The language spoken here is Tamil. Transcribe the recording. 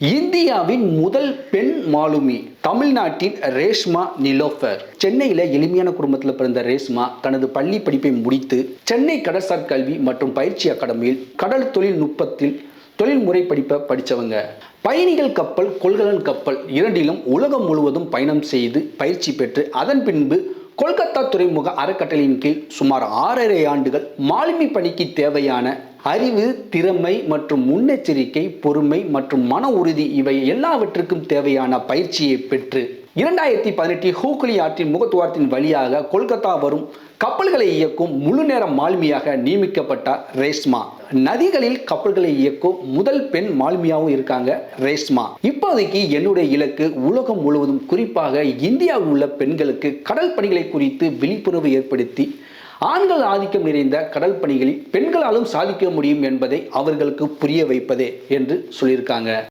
இந்தியாவின் முதல் பெண் மாலுமி தமிழ்நாட்டின் ரேஷ்மா நிலோஃபர். சென்னையில் எளிமையான குடும்பத்தில் பிறந்த ரேஷ்மா தனது பள்ளி படிப்பை முடித்து சென்னை கடற்சார் கல்வி மற்றும் பயிற்சி அகாடமியில் கடல் தொழில்நுட்பத்தில் தொழில்முறை படிப்பை படித்தவங்க பயணிகள் கப்பல் கொள்கலன் கப்பல் இரண்டிலும் உலகம் முழுவதும் பயணம் செய்து பயிற்சி பெற்று அதன் பின்பு கொல்கத்தா துறைமுக அறக்கட்டளையின் கீழ் சுமார் ஆறரை ஆண்டுகள் மாலுமி பணிக்கு தேவையான அறிவு திறமை மற்றும் முன்னெச்சரிக்கை பொறுமை மற்றும் மன உறுதி இவை எல்லாவற்றுக்கும் தேவையான பயிற்சியை பெற்று இரண்டாயிரத்தி பதினெட்டு ஹூக்ளி ஆற்றின் முகத்துவாரத்தின் வழியாக கொல்கத்தா வரும் கப்பல்களை இயக்கும் முழு நேர மாலுமியாக நியமிக்கப்பட்டார் ரேஷ்மா நதிகளில் கப்பல்களை இயக்கும் முதல் பெண் மாலுமியாகவும் இருக்காங்க ரேஷ்மா இப்போதைக்கு என்னுடைய இலக்கு உலகம் முழுவதும் குறிப்பாக இந்தியாவில் உள்ள பெண்களுக்கு கடல் பணிகளை குறித்து விழிப்புணர்வு ஏற்படுத்தி ஆண்கள் ஆதிக்கம் நிறைந்த கடல் பணிகளில் பெண்களாலும் சாதிக்க முடியும் என்பதை அவர்களுக்கு புரிய வைப்பதே என்று சொல்லியிருக்காங்க.